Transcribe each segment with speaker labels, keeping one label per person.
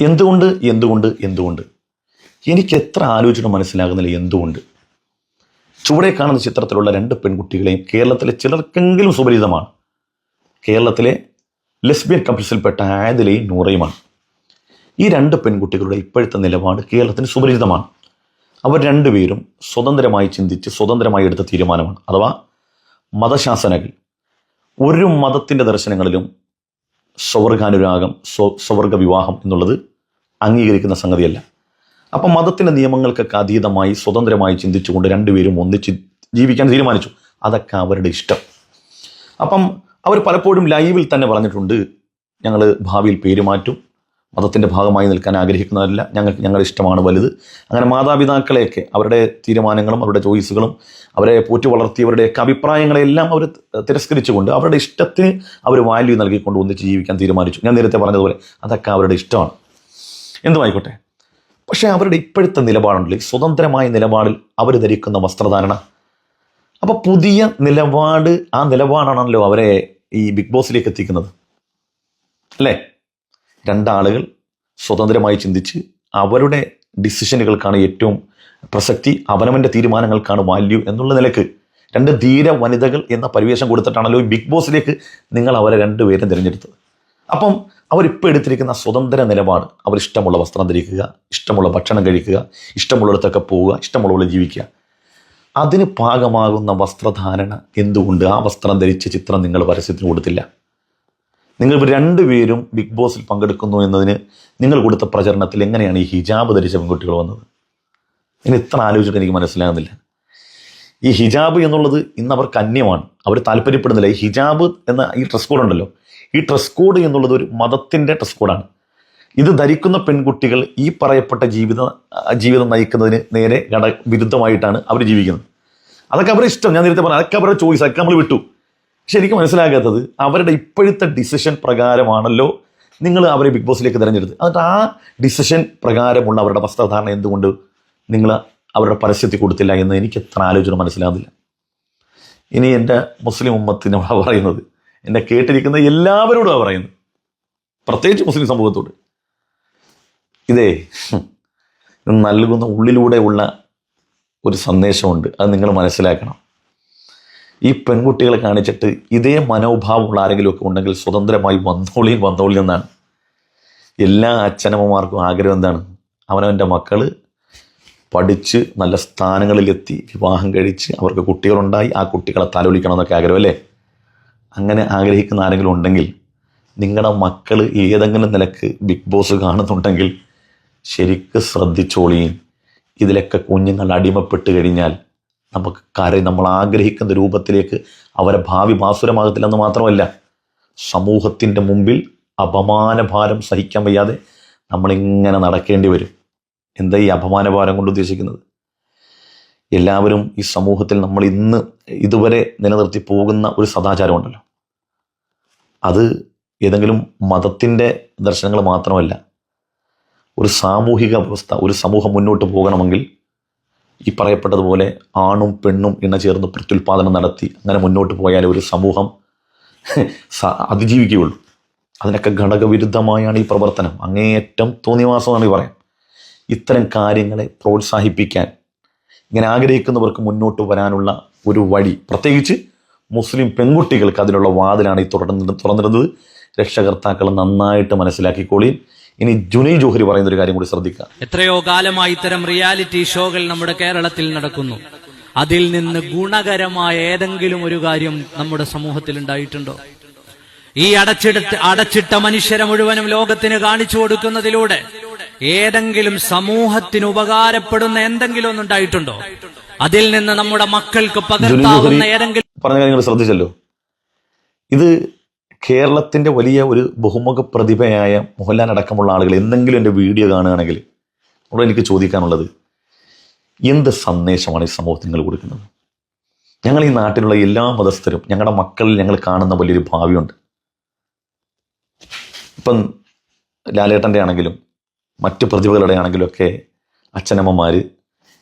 Speaker 1: എന്തുകൊണ്ട് എന്തുകൊണ്ട് എന്തുകൊണ്ട്? എനിക്ക് എത്ര ആലോചിച്ചിട്ട് മനസ്സിലാകുന്നില്ല എന്തുകൊണ്ട്. ചുവടെ കാണുന്ന ചിത്രത്തിലുള്ള രണ്ട് പെൺകുട്ടികളെയും കേരളത്തിലെ ചിലർക്കെങ്കിലും സുപരിചിതമാണ്. കേരളത്തിലെ ലെസ്ബിയൻ കപ്പിൾസിൽപ്പെട്ട ആയതിലെയും നൂറയുമാണ്. ഈ രണ്ട് പെൺകുട്ടികളുടെ ഇപ്പോഴത്തെ നിലപാട് കേരളത്തിന് സുപരിചിതമാണ്. അവർ രണ്ടുപേരും സ്വതന്ത്രമായി ചിന്തിച്ച് സ്വതന്ത്രമായി എടുത്ത തീരുമാനമാണ്. അഥവാ മതശാസനകൾ. ഒരു മതത്തിന്റെ ദർശനങ്ങളിലും സ്വവർഗാനുരാഗം സ്വ സ്വവർഗ വിവാഹം എന്നുള്ളത് അംഗീകരിക്കുന്ന സംഗതിയല്ല. അപ്പം മതത്തിന്റെ നിയമങ്ങൾക്കൊക്കെ അതീതമായി സ്വതന്ത്രമായി ചിന്തിച്ചുകൊണ്ട് രണ്ടുപേരും ഒന്നിച്ച് ജീവിക്കാൻ തീരുമാനിച്ചു. അതൊക്കെ അവരുടെ ഇഷ്ടം. അപ്പം അവർ പലപ്പോഴും ലൈവിൽ തന്നെ പറഞ്ഞിട്ടുണ്ട് ഞങ്ങൾ ഭാവിയിൽ പേര് മാറ്റും മതത്തിന്റെ ഭാഗമായി നിൽക്കാൻ ആഗ്രഹിക്കുന്നവരല്ല. ഞങ്ങൾക്ക് ഞങ്ങളുടെ ഇഷ്ടമാണ് വലുത്. അങ്ങനെ മാതാപിതാക്കളെയൊക്കെ അവരുടെ തീരുമാനങ്ങളും അവരുടെ ചോയ്സുകളും അവരെ പോറ്റി വളർത്തിയവരുടെയൊക്കെ അഭിപ്രായങ്ങളെല്ലാം അവർ തിരസ്കരിച്ചുകൊണ്ട് അവരുടെ ഇഷ്ടത്തിന് അവർ വാല്യൂ നൽകിക്കൊണ്ട് ഒന്നിച്ച് ജീവിക്കാൻ തീരുമാനിച്ചു. ഞാൻ നേരത്തെ പറഞ്ഞതുപോലെ അതൊക്കെ അവരുടെ ഇഷ്ടമാണ്. എന്തുമായിക്കോട്ടെ? പക്ഷേ അവരുടെ ഇപ്പോഴത്തെ നിലപാടുണ്ടല്ലേ. സ്വതന്ത്രമായ നിലപാടിൽ അവർ ധരിക്കുന്ന വസ്ത്രധാരണ. അപ്പോൾ പുതിയ നിലപാട് ആ നിലപാടാണല്ലോ അവരെ ഈ ബിഗ് ബോസിലേക്ക് എത്തിക്കുന്നത്. അല്ലേ? രണ്ടാളുകൾ സ്വതന്ത്രമായി ചിന്തിച്ച് അവരുടെ ഡിസിഷനുകൾക്കാണ് ഏറ്റവും പ്രസക്തി അവനവന്റെ തീരുമാനങ്ങൾക്കാണ് വാല്യൂ എന്നുള്ള നിലയ്ക്ക് രണ്ട് ധീര വനിതകൾ എന്ന പരിവേഷം കൊടുത്തിട്ടാണല്ലോ ബിഗ് ബോസിലേക്ക് നിങ്ങൾ അവരെ രണ്ടുപേരും തിരഞ്ഞെടുത്തത്. അപ്പം അവരിപ്പോൾ എടുത്തിരിക്കുന്ന സ്വതന്ത്ര നിലപാട് അവർ ഇഷ്ടമുള്ള വസ്ത്രം ധരിക്കുക ഇഷ്ടമുള്ള ഭക്ഷണം കഴിക്കുക ഇഷ്ടമുള്ളിടത്തൊക്കെ പോവുക ഇഷ്ടമുള്ള പോലെ ജീവിക്കുക. അതിന് പാകമാകുന്ന വസ്ത്രധാരണ എന്തുകൊണ്ട് ആ വസ്ത്രം ധരിച്ച ചിത്രം നിങ്ങൾ പരസ്യത്തിന് കൊടുത്തില്ല? നിങ്ങൾ രണ്ടുപേരും ബിഗ് ബോസിൽ പങ്കെടുക്കുന്നു എന്നതിന് നിങ്ങൾ കൊടുത്ത പ്രചരണത്തിൽ എങ്ങനെയാണ് ഈ ഹിജാബ് ധരിച്ച പെൺകുട്ടികൾ വന്നത്? ഇനി ഇത്ര ആലോചിച്ചിട്ട് എനിക്ക് മനസ്സിലാകുന്നില്ല. ഈ ഹിജാബ് എന്നുള്ളത് ഇന്ന് അവർക്ക് അന്യമാണ്. അവർ താല്പര്യപ്പെടുന്നില്ല. ഈ ഹിജാബ് എന്ന ഈ ഡ്രസ് കോഡ് ഉണ്ടല്ലോ. ഈ ഡ്രസ് കോഡ് എന്നുള്ളത് ഒരു മതത്തിന്റെ ഡ്രസ് കോഡാണ് ഇത് ധരിക്കുന്ന പെൺകുട്ടികൾ ഈ പറയപ്പെട്ട ജീവിത ജീവിതം നയിക്കുന്നതിന് നേരെ ഘട വിരുദ്ധമായിട്ടാണ് അവർ ജീവിക്കുന്നത്. അതൊക്കെ അവരുടെ ഇഷ്ടം. ഞാൻ നേരത്തെ പറഞ്ഞു അതൊക്കെ അവരുടെ ചോയ്സ് അതൊക്കെ നമ്മൾ വിട്ടു. എനിക്ക് മനസ്സിലാകാത്തത് അവരുടെ ഇപ്പോഴത്തെ ഡിസിഷൻ പ്രകാരമാണല്ലോ നിങ്ങൾ അവരെ ബിഗ് ബോസിലേക്ക് തിരഞ്ഞെടുത്ത് എന്നിട്ട് ആ ഡിസിഷൻ പ്രകാരമുള്ള അവരുടെ വസ്ത്രധാരണ എന്തുകൊണ്ട് നിങ്ങൾ അവരുടെ പരസ്യത്തിൽ കൊടുത്തില്ല എന്ന് എനിക്ക് എത്ര ആലോചന മനസ്സിലാകുന്നില്ല ഇനി എന്റെ മുസ്ലിം ഉമ്മത്തിനോടാണ് പറയുന്നത് എന്നെ കേട്ടിരിക്കുന്ന എല്ലാവരോടുമാണ് പറയുന്നത്. പ്രത്യേകിച്ച് മുസ്ലിം സമൂഹത്തോട്. ഇതേ നൽകുന്ന ഉള്ളിലൂടെ ഉള്ള ഒരു സന്ദേശമുണ്ട്. അത് നിങ്ങൾ മനസ്സിലാക്കണം. ഈ പെൺകുട്ടികളെ കാണിച്ചിട്ട് ഇതേ മനോഭാവമുള്ള ആരെങ്കിലുമൊക്കെ ഉണ്ടെങ്കിൽ സ്വതന്ത്രമായി വന്നോളിയും വന്നോളി എന്നാണ്. എല്ലാ അച്ഛനമ്മമാർക്കും ആഗ്രഹം എന്താണ്? അവനവന്റെ മക്കൾ പഠിച്ച് നല്ല സ്ഥാനങ്ങളിലെത്തി വിവാഹം കഴിച്ച് അവർക്ക് കുട്ടികളുണ്ടായി ആ കുട്ടികളെ തലോലിക്കണം എന്നൊക്കെ ആഗ്രഹം അല്ലേ? അങ്ങനെ ആഗ്രഹിക്കുന്ന ആരെങ്കിലും ഉണ്ടെങ്കിൽ നിങ്ങളുടെ മക്കൾ ഏതെങ്കിലും നിലയ്ക്ക് ബിഗ് ബോസ് കാണുന്നുണ്ടെങ്കിൽ ശരിക്ക് ശ്രദ്ധിച്ചോളിയും ഇതിലൊക്കെ കുഞ്ഞുങ്ങൾ അടിമപ്പെട്ട് കഴിഞ്ഞാൽ നമുക്ക് കര നമ്മൾ ആഗ്രഹിക്കുന്ന രൂപത്തിലേക്ക് അവരെ ഭാവി ഭാസുരമാകത്തില്ലെന്ന് മാത്രമല്ല സമൂഹത്തിന്റെ മുമ്പിൽ അപമാനഭാരം സഹിക്കാൻ വയ്യാതെ നമ്മളിങ്ങനെ നടക്കേണ്ടി വരും. എന്താ ഈ അപമാനഭാരം കൊണ്ട് ഉദ്ദേശിക്കുന്നത്? എല്ലാവരും ഈ സമൂഹത്തിൽ നമ്മൾ ഇന്ന് ഇതുവരെ നിലനിർത്തി പോകുന്ന ഒരു സദാചാരമുണ്ടല്ലോ. അത് ഏതെങ്കിലും മതത്തിന്റെ ദർശനങ്ങൾ മാത്രമല്ല ഒരു സാമൂഹിക അവസ്ഥ ഒരു സമൂഹം മുന്നോട്ട് പോകണമെങ്കിൽ ഈ പറയപ്പെട്ടതുപോലെ ആണും പെണ്ണും ഇണചേർന്ന് പ്രത്യുൽപാദനം നടത്തി അങ്ങനെ മുന്നോട്ട് പോയാൽ ഒരു സമൂഹം അതിജീവിക്കുകയുള്ളൂ. അതിനൊക്കെ ഘടകവിരുദ്ധമായാണ് ഈ പ്രവർത്തനം. അങ്ങേയറ്റം തോന്നിവാസമാണ് ഈ പറയാം. ഇത്തരം കാര്യങ്ങളെ പ്രോത്സാഹിപ്പിക്കാൻ ഇങ്ങനെ ആഗ്രഹിക്കുന്നവർക്ക് മുന്നോട്ട് വരാനുള്ള ഒരു വഴി. പ്രത്യേകിച്ച് മുസ്ലിം പെൺകുട്ടികൾക്ക് അതിനുള്ള വാതിലാണ് ഈ തുറന്നിരുന്നത് രക്ഷകർത്താക്കൾ നന്നായിട്ട് മനസ്സിലാക്കിക്കോളി ഇനി ജുനൈ ജോഹരി പറയുന്ന ഒരു കാര്യം കൂടി ശ്രദ്ധിക്കുക.
Speaker 2: എത്രയോ കാലമായി ഇത്തരം റിയാലിറ്റി ഷോകൾ നമ്മുടെ കേരളത്തിൽ നടക്കുന്നു. അതിൽ നിന്ന് ഗുണകരമായ ഏതെങ്കിലും ഒരു കാര്യം നമ്മുടെ സമൂഹത്തിൽ ഉണ്ടായിട്ടുണ്ടോ? ഈ അടച്ചിടത്ത് അടച്ചിട്ട മനുഷ്യരെ മുഴുവനും ലോകത്തിന് കാണിച്ചു കൊടുക്കുന്നതിലൂടെ ഏതെങ്കിലും സമൂഹത്തിന് ഉപകാരപ്പെടുന്ന എന്തെങ്കിലും ഒന്നുണ്ടായിട്ടുണ്ടോ അതിൽ നിന്ന് നമ്മുടെ മക്കൾക്ക് പകർത്താവുന്ന ഏതെങ്കിലും
Speaker 1: പറഞ്ഞ കാര്യങ്ങൾ ശ്രദ്ധിച്ചല്ലോ. ഇത് കേരളത്തിന്റെ വലിയ ഒരു ബഹുമുഖ പ്രതിഭയായ മോഹൻലാൽ അടക്കമുള്ള ആളുകൾ എന്തെങ്കിലും എന്റെ വീഡിയോ കാണുകയാണെങ്കിൽ അവിടെ എനിക്ക് ചോദിക്കാനുള്ളത് എന്ത് സന്ദേശമാണ് ഈ സമൂഹത്തിന് നിങ്ങൾ കൊടുക്കുന്നത്? ഞങ്ങൾ ഈ നാട്ടിലുള്ള എല്ലാ മതസ്ഥരും ഞങ്ങളുടെ മക്കളിൽ ഞങ്ങൾ കാണുന്ന വലിയൊരു ഭാവിയുണ്ട്. ഇപ്പം ലാലേട്ടന്റെ ആണെങ്കിലും മറ്റ് പ്രതിഭകളുടെ ആണെങ്കിലും ഒക്കെ അച്ഛനമ്മമാർ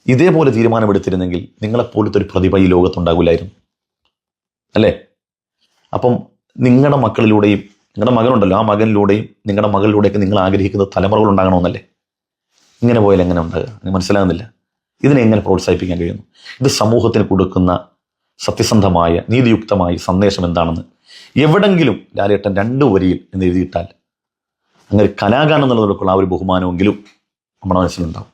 Speaker 1: ഇതേപോലെ തീരുമാനമെടുത്തിരുന്നെങ്കിൽ നിങ്ങളെപ്പോലത്തെ ഒരു പ്രതിഭ ഈ ലോകത്തുണ്ടാകില്ലായിരുന്നു അല്ലേ? അപ്പം നിങ്ങളുടെ മക്കളിലൂടെയും നിങ്ങളുടെ മകനുണ്ടല്ലോ ആ മകനിലൂടെയും നിങ്ങളുടെ മകളിലൂടെയൊക്കെ നിങ്ങൾ ആഗ്രഹിക്കുന്ന തലമുറകൾ ഉണ്ടാകണമെന്നല്ലേ? ഇങ്ങനെ പോയാൽ എങ്ങനെ ഉണ്ടാകുക? എനിക്ക് മനസ്സിലാകുന്നില്ല. ഇതിനെ എങ്ങനെ പ്രോത്സാഹിപ്പിക്കാൻ കഴിയുന്നു? ഇത് സമൂഹത്തിന് കൊടുക്കുന്ന സത്യസന്ധമായ നീതിയുക്തമായ സന്ദേശം എന്താണെന്ന് എവിടെങ്കിലും ലാലേട്ടൻ രണ്ട് വരിയിൽ എന്ന് എഴുതിയിട്ടാൽ അങ്ങനെ കലാകാരൻ എന്നുള്ളതൊക്കെയുള്ള ആ ഒരു ബഹുമാനമെങ്കിലും നമ്മുടെ മനസ്സിലുണ്ടാവും.